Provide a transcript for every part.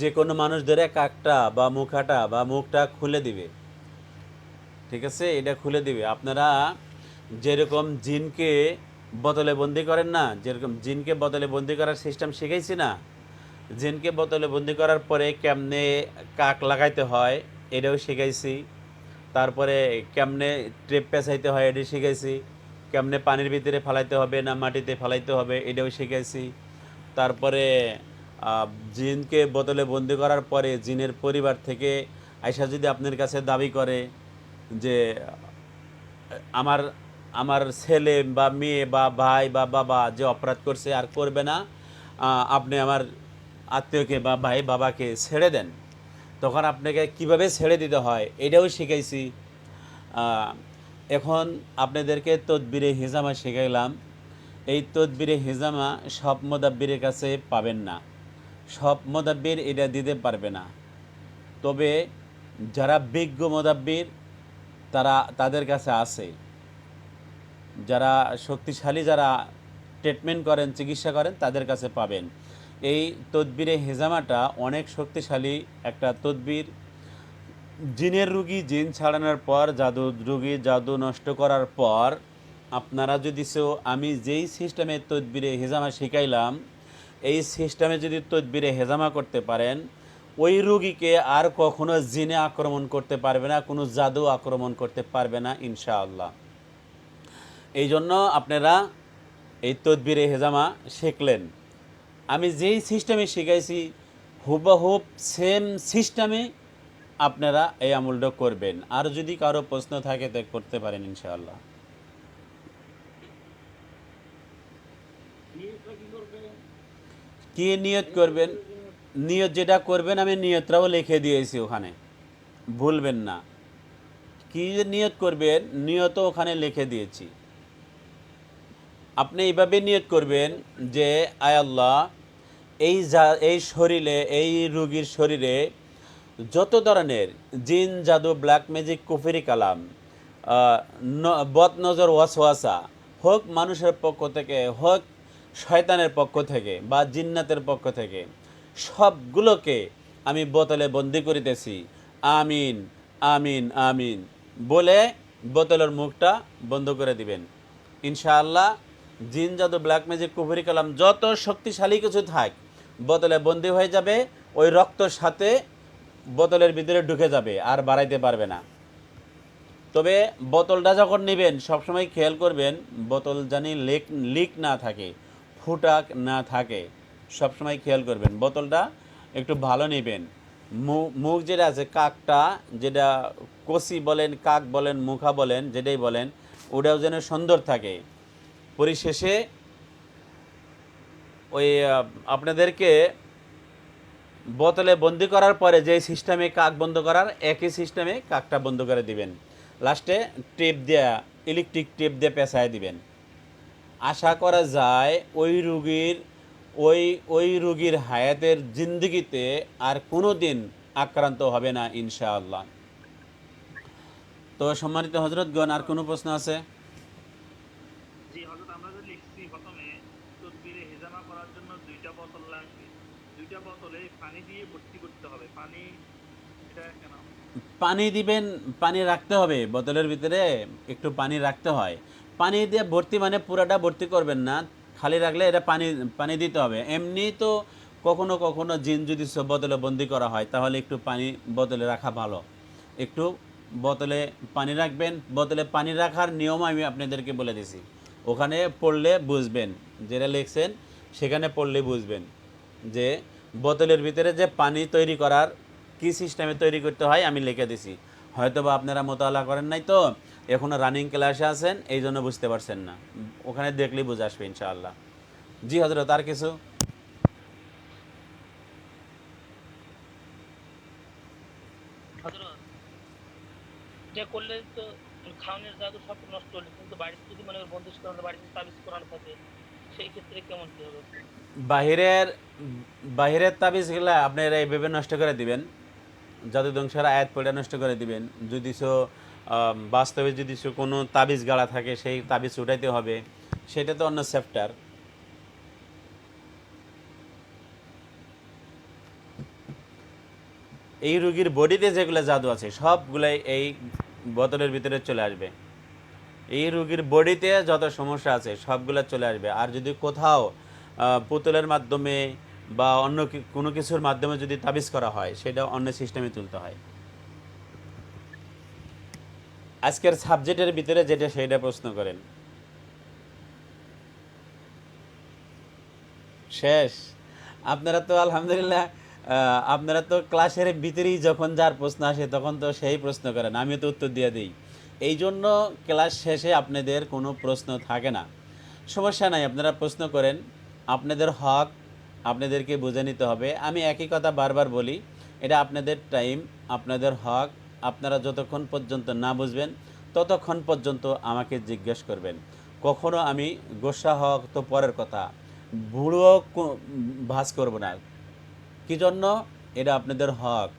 যে কোনো মানুষ ধরে কাকটা বা মুখাটা বা মুখটা খুলে দিবে। ঠিক আছে? এটা খুলে দিবে। আপনারা যেরকম জিনকে বোতলে বন্দি করেন না, যেরকম জিনকে বোতলে বন্দি করার সিস্টেম শিখাইছি না, জিনকে বোতলে বন্দি করার পরে কেমনে কাক লাগাইতে হয়, এটাও শিখাইছি। তারপরে কেমনে ট্রেপ পেঁচাইতে হয় এটা শিখাইছি। কেমনে পানির ভিতরে ফালাইতে হবে না মাটিতে ফালাইতে হবে, এটাও শিখাইছি। তারপরে জিনকে বোতলে বন্দি করার পরে জিনের পরিবার থেকে আয়সা যদি আপনার কাছে দাবি করে যে, আমার আমার ছেলে বা মেয়ে বা ভাই বা বাবা যে অপরাধ করছে আর করবে না আপনি আমার আত্মীয়কে বা ভাই বাবাকে ছেড়ে দেন, তখন আপনাকে কীভাবে ছেড়ে দিতে হয় এটাও শিখাইছি। এখন আপনাদেরকে তদবিরে হিজামা শিখাইলাম। এই তদবিরে হিজামা সব মোদাব্বিরের কাছে পাবেন না। সব মোদাব্বির এটা দিতে পারবে না। তবে যারা বিজ্ঞ মোদাব্বির, তারা তাদের কাছে আছে। যারা শক্তিশালী যারা ট্রিটমেন্ট করেন, চিকিৎসা করেন, তাদের কাছে পাবেন। এই তদবিরে হেজামাটা অনেক শক্তিশালী একটা তদবির। জিনের রুগী জিন ছাড়ানোর পর, জাদু রুগী জাদু নষ্ট করার পর, আপনারা যদি সো আমি যেই সিস্টেমে তদবিরে হেজামা শিখাইলাম এই সিস্টেমে যদি তদবিরে হেজামা করতে পারেন, ওই রুগীকে আর কখনো জিনে আক্রমণ করতে পারবে না, কোনো জাদু আক্রমণ করতে পারবে না, ইনশাআল্লাহ। এই জন্য আপনারা এই তদবিরে হেজামা শিখলেন। আমি যেই সিস্টেমে শিখাইছি হুবহুব সেম সিস্টেমে আপনারা এই আমলটা করবেন। আর যদি কারও প্রশ্ন থাকে তো করতে পারেন, ইনশাআল্লাহ। কি নিয়ত করবেন? নিয়ত যেটা করবেন আমি নিয়তটাও লিখে দিয়েছি ওখানে। ভুলবেন না। কি নিয়ত করবেন? নিয়ত ওখানে লিখে দিয়েছি। আপনি এইভাবে নিয়ত করবেন যে আয় আল্লাহ এই যা এই শরীরে এই রুগীর শরীরে যত ধরনের জিন জাদু ব্ল্যাক ম্যাজিক কুফিরি কালাম আহ, ন- বদ নজর ওয়াসওয়াসা হোক মানুষের পক্ষ থেকে হোক শয়তানের পক্ষ থেকে বা জিন্নাতের পক্ষ থেকে সবগুলোকে আমি বোতলে বন্দি করিতেছি। আমিন আমিন আমিন বলে বোতলের মুখটা বন্ধ করে দিবেন। ইনশাআল্লাহ জিন, জাদু, ব্ল্যাক ম্যাজিক, কুফরি, কালাম যত শক্তিশালী কিছু থাক বোতলে বন্দি হয়ে যাবে, ওই রক্তর সাথে বোতলের ভিতরে ঢুকে যাবে, আর বাড়াইতে পারবে না। তবে বোতলটা যখন নেবেন, সবসময় খেয়াল করবেন, বোতল জানি লিক লিক না থাকে। ফুটাক না থাকে, সবসময় খেয়াল করবেন। বোতলটা একটু ভালো নেবেন। মুখ যেটা আছে, কাকটা যেটা কষি বলেন, কাক বলেন, মুখা বলেন, যেটাই বলেন, ওটাও যেন সুন্দর থাকে। পরিশেষে ওই আপনাদেরকে বোতলে বন্দি করার পরে যে সিস্টেমে কাক বন্ধ করার, একই সিস্টেমে কাকটা বন্ধ করে দিবেন। লাস্টে টেপ দেয়া ইলেকট্রিক টেপ দিয়ে পেঁচায় দিবেন। আশা করা যায় ওই রুগীর ওই ওই রুগীর হায়াতের জিন্দগিতে আর কোনো দিন আক্রান্ত হবে না ইনশাআল্লাহ। তো সম্মানিত হজরতগণ আর কোনো প্রশ্ন আছে? পানি দিবেন পানি রাখতে হবে। বোতলের ভিতরে একটু পানি রাখতে হয়। পানি দিয়ে ভর্তি মানে পুরাটা ভর্তি করবেন না। খালি রাখলে এটা পানি পানি দিতে হবে। এমনি তো কখনো কখনো জিন যদি বোতলে বন্দি করা হয়, তাহলে একটু পানি বোতলে রাখা ভালো। একটু বোতলে পানি রাখবেন। বোতলে পানি রাখার নিয়ম আমি আপনাদেরকে বলে দিছি। ওখানে পড়লে বুঝবেন, যেটা লিখছেন, সেখানে পড়লে বুঝবেন যে বোতলের ভিতরে যে পানি তৈরি করার কি সিস্টেমে তৈরি করতে হয় আমি লিখে দিছি। হয়তো বা আপনারা মোতালা করেন নাই তো এখনও রানিং ক্লাসে আছেন এই জন্য বুঝতে পারছেন না। ওখানে দেখলেই বুঝে আসবে ইনশাআল্লাহ। জি হজরত আর কিছু? হযরত এটা করলে তো খাওয়ানোর জাদু সব নষ্ট হলো কিন্তু বাড়িতে যদি মনে করেন বন্ধুর সাথে বাড়িতে তাবিজ কোরআন থাকে সেই ক্ষেত্রে কেমন কি হবে? বাহিরের বাহিরের তাবিজগুলা আপনারা এইভাবে নষ্ট করে দিবেন জাদু ধ্বংসের আয়াত পড়ে নষ্ট করে দিবেন। যদি সো বাস্তবে যদি কোনো তাবিজ গাড়া থাকে, সেই তাবিজ উঠাইতে হবে, সেটা তো অন্য চ্যাপ্টার এই রুগীর বডিতে যেগুলো জাদু আছে, সবগুলাই এই বোতলের ভিতরে চলে আসবে। এই রুগীর বডিতে যত সমস্যা আছে, সবগুলো চলে আসবে। আর যদি কোথাও পুতুলের মাধ্যমে বা অন্য কোনো কিছুর মাধ্যমে যদি তাবিজ করা হয় সেটা অন্য সিস্টেমে তুলতে হয়। আজকের সাবজেক্টের ভিতরে যেটা সেটা প্রশ্ন করেন। শেষ। আপনারা তো আলহামদুলিল্লাহ আপনারা তো ক্লাসের ভিতরেই যখন যার প্রশ্ন আসে তখন তো সেই প্রশ্ন করেন আমি তো উত্তর দিয়ে দিই। এই জন্য ক্লাস শেষে আপনাদের কোনো প্রশ্ন থাকে না। সমস্যা নাই, আপনারা প্রশ্ন করেন, আপনাদের হক, আপনাদেরকে বুঝে নিতে হবে। আমি একই কথা বারবার বলি, এটা আপনাদের টাইম আপনাদের হক আপনারা যতক্ষণ পর্যন্ত না বুঝবেন, ততক্ষণ পর্যন্ত আমাকে জিজ্ঞেস করবেন। কখনো আমি গোসা হক তো পরের কথা, বুড়ো ভাস করব না। কি জন্য? এটা আপনাদের হক।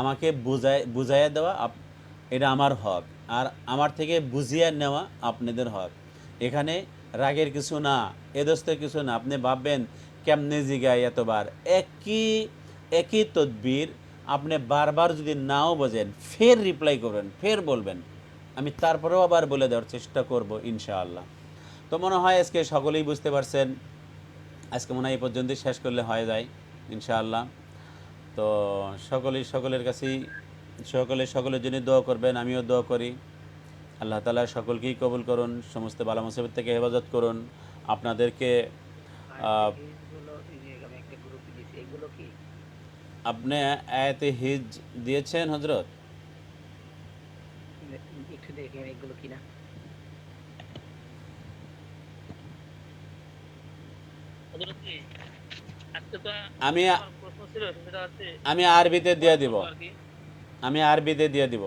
আমাকে বুঝায়, বুঝাইয়া দেওয়া এটা আমার হক। আর আমার থেকে বুঝিয়ে নেওয়া আপনাদের হক। এখানে রাগের কিছু না, এদস্তের কিছু না। আপনি ভাববেন, কেমনে জিগায় এতবার? একই একই তদবির আপনি বারবার যদি নাও বোঝেন, ফের রিপ্লাই করবেন ফের বলবেন। আমি তারপরেও আবার বলে দেওয়ার চেষ্টা করব, ইনশাআল্লাহ। তো মনে হয় আজকে সকলেই বুঝতে পারছেন, আজকে মনে হয় এই পর্যন্তই শেষ করলে হয়ে যায়, ইনশাআল্লাহ। তো সকলেই সকলের কাছেই, সকলে সকলের জন্য দোয়া করবেন, আমিও দোয়া করি। আল্লাহ তালা সকলকেই কবুল করুন, সমস্ত বালা মুসিবত থেকে হেফাজত করুন। আপনাদেরকে আহ, এগুলো এই যে আমি একটা গ্রুপে দিয়েছি এগুলো কি আপনি আয়াতে হিজ দিয়েছেন হজরত একটু দেখেন এগুলো আমি আমি আরবিতে দিয়ে দিব। আমি আরবিতে দিয়ে দিব।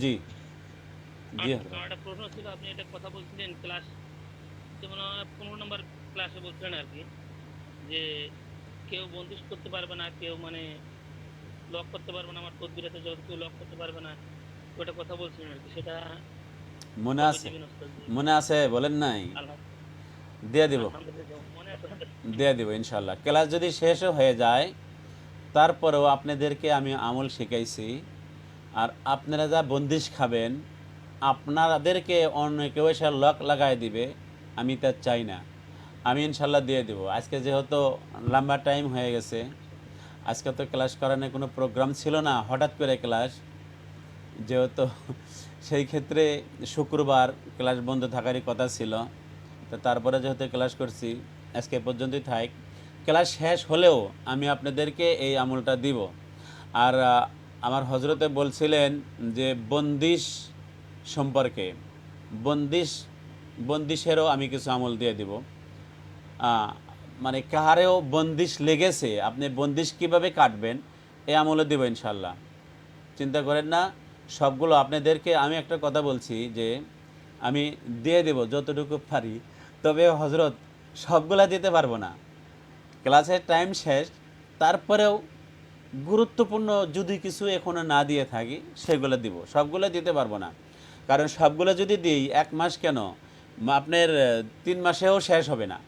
জি, জি একটা প্রশ্ন ছিল আপনি এটা কথা বলছিলেন ক্লাস যেমন পনেরো নম্বর ক্লাসে বলছিলেন আর কি যে কেউ বন্দিশ করতে পারবে না কেউ মানে লক করতে পারবে না আমার তদবিরাতে যখন কেউ লক করতে পারবে না ওটা কথা বলছিলেন আর কি সেটা মনে আছে। মনে আছে বলেন নাই? দিয়ে দিব। দিয়ে দিব ইনশাল্লাহ ক্লাস যদি শেষও হয়ে যায় তারপরেও আপনাদেরকে আমি আমল শিখাইছি আর আপনারা যা বন্দিশ খাবেন আপনাদেরকে অন্য কেউ এসে লক লাগাই দিবে আমি তা চাই না। আমি ইনশাল্লাহ দিয়ে দেবো। আজকে যেহেতু লম্বা টাইম হয়ে গেছে, আজকে তো ক্লাস করানোর কোনো প্রোগ্রাম ছিল না, হঠাৎ করে ক্লাস যেহেতু সেই ক্ষেত্রে শুক্রবার ক্লাস বন্ধ থাকারই কথা ছিল, তো তারপরে যেহেতু ক্লাস করছি, আজকে পর্যন্তই থাক। ক্লাস শেষ হলেও আমি আপনাদেরকে এই আমলটা দিব। আর আমার হজরতে বলছিলেন যে বন্দিশ সম্পর্কে, বন্দিশ, বন্দিশেরও আমি কিছু আমল দিয়ে দিব। মানে কাহারেও বন্দিশ লেগেছে, আপনি বন্দিশ কীভাবে কাটবেন এই আমলে দিব ইনশাল্লাহ চিন্তা করেন না, সবগুলো আপনাদেরকে আমি একটা কথা বলছি যে, আমি দিয়ে দেব যতটুকু পারি, তবে হজরত সবগুলা দিতে পারব না। ক্লাসের টাইম শেষ, তারপরেও গুরুত্বপূর্ণ যদি কিছু এখনও না দিয়ে থাকি, সেগুলো দিব, সবগুলো দিতে পারব না। কারণ সবগুলো যদি দিই, এক মাস কেন? আপনার, তিন মাসেও শেষ হবে না।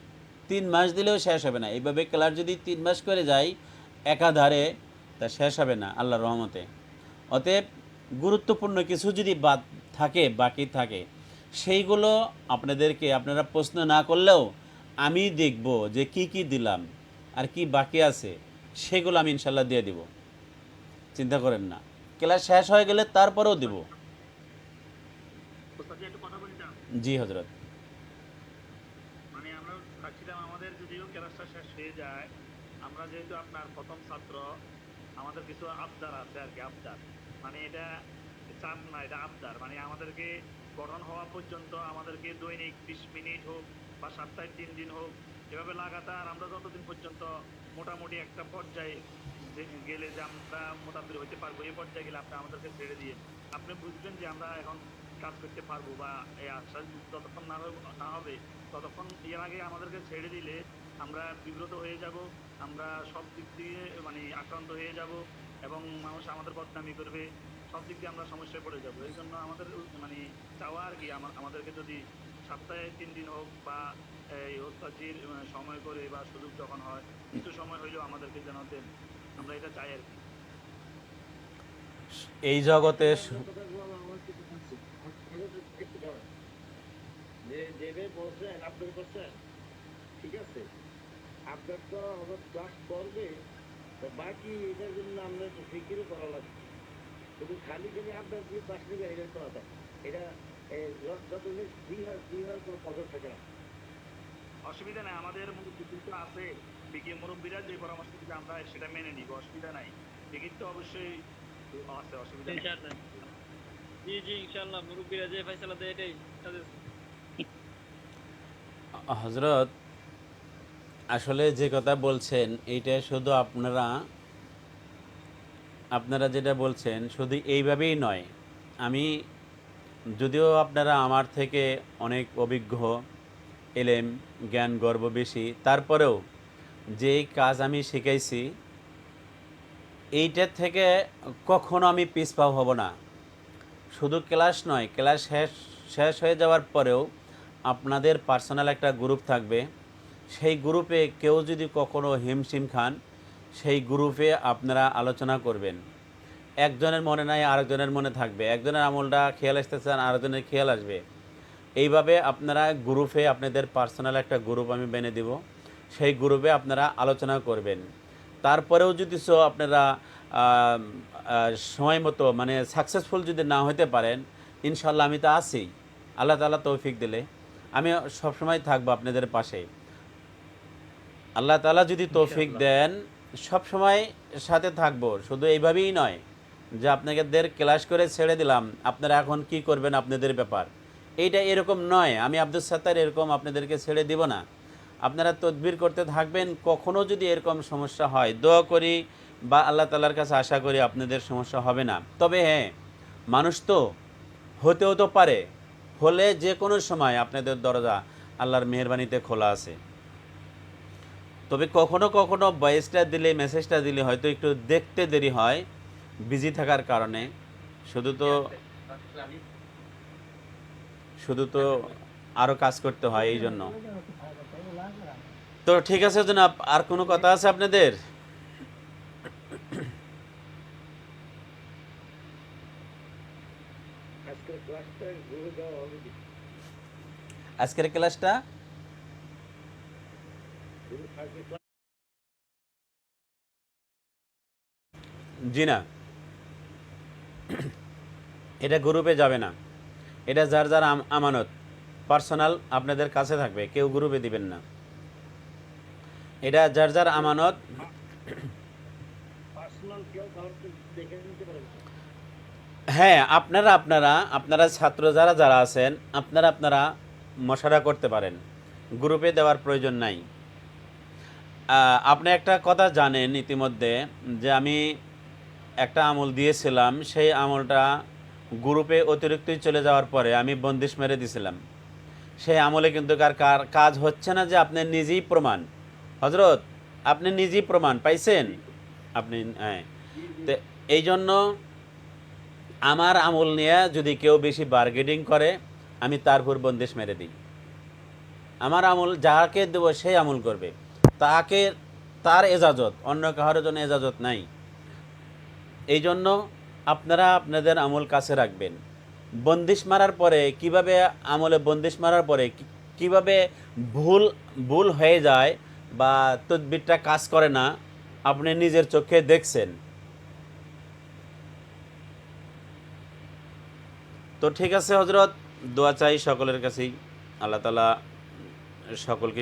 তিন মাস দিলেও শেষ হবে না। এইভাবে ক্লাস যদি তিন মাস করে যাই একাধারে তা শেষ হবে না আল্লাহর রহমতে। অতএব গুরুত্বপূর্ণ কিছু যদি বাদ থাকে বাকি থাকে সেইগুলো আপনাদেরকে আপনারা প্রশ্ন না করলেও আমি দেখব যে কি কি দিলাম আর কি বাকি আছে সেগুলো আমি ইনশাল্লাহ দিয়ে দিব। চিন্তা করেন না। ক্লাস শেষ হয়ে গেলে তারপরেও দিব। জি হজরত মানে আমরা চাচ্ছিলাম আমাদের যদিও ক্লাসটা শেষ হয়ে যায় আমরা যেহেতু আপনার প্রথম ছাত্র, আমাদের কিছু আবদার আছে আর কি, আবদার। মানে এটা চান না, এটা আবদার। মানে আমাদেরকে গঠন হওয়া পর্যন্ত আমাদেরকে দৈনিক বিশ মিনিট হোক বা সপ্তাহে তিন দিন হোক, এভাবে লাগাতার আমরা যতদিন পর্যন্ত মোটামুটি একটা পর্যায়ে গেলে যে আমরা মোটামুটি হইতে পারব, এই পর্যায়ে গেলে আপনি আমাদেরকে ছেড়ে দিয়ে আপনি বুঝবেন যে আমরা এখন কাজ করতে পারব বা এই আশা যতক্ষণ না হবে, ততক্ষণ এর আগে আমাদেরকে ছেড়ে দিলে আমরা বিব্রত হয়ে যাব। আমরা সব দিক দিয়ে মানে আক্রান্ত হয়ে যাব এবং মানুষ আমাদের বদনামি করবে। সব দিক দিয়ে আমরা সমস্যায় পড়ে যাব। এই জন্য আমাদের মানে চাওয়া আর কি আমা- আমাদেরকে যদি সপ্তাহে তিন দিন হোক বা এই ওস্তাজির সময় করে বা সুযোগ যখন হয় কিছু সময় হইলেও আমাদেরকে যেন দেন। আমরা এটা চাই আর কি। এই জগতে যে যেভাবে বলছেন আপনি করছেন ঠিক আছে। আপনার তো আবার ক্লাস করবে। তো বাকি এটার জন্য আমরা একটু ফিকিরও করা লাগবে। শুধু খালি খালি আপনার দিয়ে ক্লাস নেবে এটা তো কথা এটা যত- ফ্রি হয় ফ্রি হওয়ার কোনো পদক থাকে না। অসুবিধা নাই আমাদের কিন্তু আছে। বিকি মুরব্বীরা যে পরামর্শ দিবে আমরা সেটা মেনে নিব অসুবিধা নাই। টিকিট তো অবশ্যই আছে অসুবিধা নেই। ইনশাআল্লাহ। জি জি ইনশাআল্লাহ মুরব্বীরা যে ফয়সালা দেয় এটাই হজরত আসলে যে কথা বলছেন, এইটা শুধু আপনারা আপনারা যেটা বলছেন শুধু এইভাবেই নয়। আমি, যদিও আপনারা আমার থেকে অনেক অভিজ্ঞ, এলেম, জ্ঞান, গর্ব বেশি, তারপরেও যেই কাজ আমি শিখাইছি, এইটার থেকে কখনো আমি পিছপাও হব না। শুধু ক্লাস নয়, ক্লাস শেষ শেষ হয়ে যাওয়ার পরেও আপনাদের পার্সোনাল একটা গ্রুপ থাকবে। সেই গ্রুপে কেউ যদি কখনো হিমশিম খান, সেই গ্রুপে আপনারা আলোচনা করবেন। একজনের মনে নাই, আরেকজনের মনে থাকবে। একজনের আমলটা খেয়াল আসতে চান আরেকজনের খেয়াল আসবে। এইভাবে আপনারা গ্রুপে আপনাদের পার্সোনাল একটা গ্রুপ আমি বেনে দিব। সেই গ্রুপে আপনারা আলোচনা করবেন। তারপরেও যদি সো আপনারা সময় মতো মানে সাকসেসফুল যদি না হতে পারেন ইনশাল্লাহ আমি তো আছি। আল্লাহ তালা তৌফিক দিলে। আমি সবসময় থাকব আপনাদের পাশে। আল্লাহ তালা যদি তৌফিক দেন, সব সময় সাথে থাকব। শুধু এইভাবেই নয় যে আপনাদের ক্লাস করে ছেড়ে দিলাম, আপনারা এখন কি করবেন আপনাদের ব্যাপার? এইটা এরকম নয়। আমি আব্দুল সাত্তার এরকম আপনাদেরকে ছেড়ে দিব না। আপনারা তদবির করতে থাকবেন কখনও যদি এরকম সমস্যা হয়, দোয়া করি বা আল্লাহ তালার কাছে আশা করি আপনাদের সমস্যা হবে না। তবে হ্যাঁ মানুষ তো হতেও তো পারে। হলে যে কোনো সময় আপনাদের দরজা আল্লাহর মেহরবানিতে খোলা আছে। তবে কখনো কখনো ভয়েসটা দিলে মেসেজটা দিলে হয়তো একটু দেখতে দেরি হয় বিজি থাকার কারণে। শুধু তো শুধু তো আরও কাজ করতে হয় এই জন্য। তো ঠিক আছে জনাব, আর কোনো কথা আছে আপনাদের? আজকের ক্লাসটা ঘুরে দেওয়া হবে কি? আজকের ক্লাসটা শুধু আজকে class জি না। এটা গ্রুপে যাবে না। এটা যার যার আমানত। পার্সোনাল আপনাদের কাছে থাকবে কেউ গ্রুপে দিবেন না। এটা যার যার আমানত। হ্যাঁ আপনারা আপনারা আপনারা ছাত্র যারা যারা আছেন আপনারা আপনারা মশারা করতে পারেন। গ্রুপে দেওয়ার প্রয়োজন নাই। আপনি একটা কথা জানেন ইতিমধ্যে যে আমি একটা আমল দিয়েছিলাম, সেই আমলটা গ্রুপে অতিরিক্তই চলে যাওয়ার পরে আমি বন্দিশ মেরে দিয়েছিলাম। সেই আমলে কিন্তু কার কার কাজ হচ্ছে না যে আপনি নিজেই প্রমাণ। হজরত আপনি নিজেই প্রমাণ পাইছেন? আপনি হ্যাঁ। তো এই জন্য আমার আমল নিয়ে যদি কেউ বেশি বার্গেনিং করে, আমি তারপর বন্দিশ মেরে দিই। আমার আমল যাকে দেবো সেই আমল করবে। তাকে তার এজাজত, অন্য কাহার জন্য এজাজত নাই। এই জন্য আপনারা আপনাদের আমল কাছে রাখবেন। বন্দিশ মারার পরে কীভাবে আমলে বন্দিশ মারার পরে কীভাবে ভুল ভুল হয়ে যায় বা তদবিরটা কাজ করে না, আপনি নিজের চোখে দেখছেন। তো ঠিক আছে হজরত দোয়া চাই সকলের কাছেই। আল্লাহ তালা সকলকে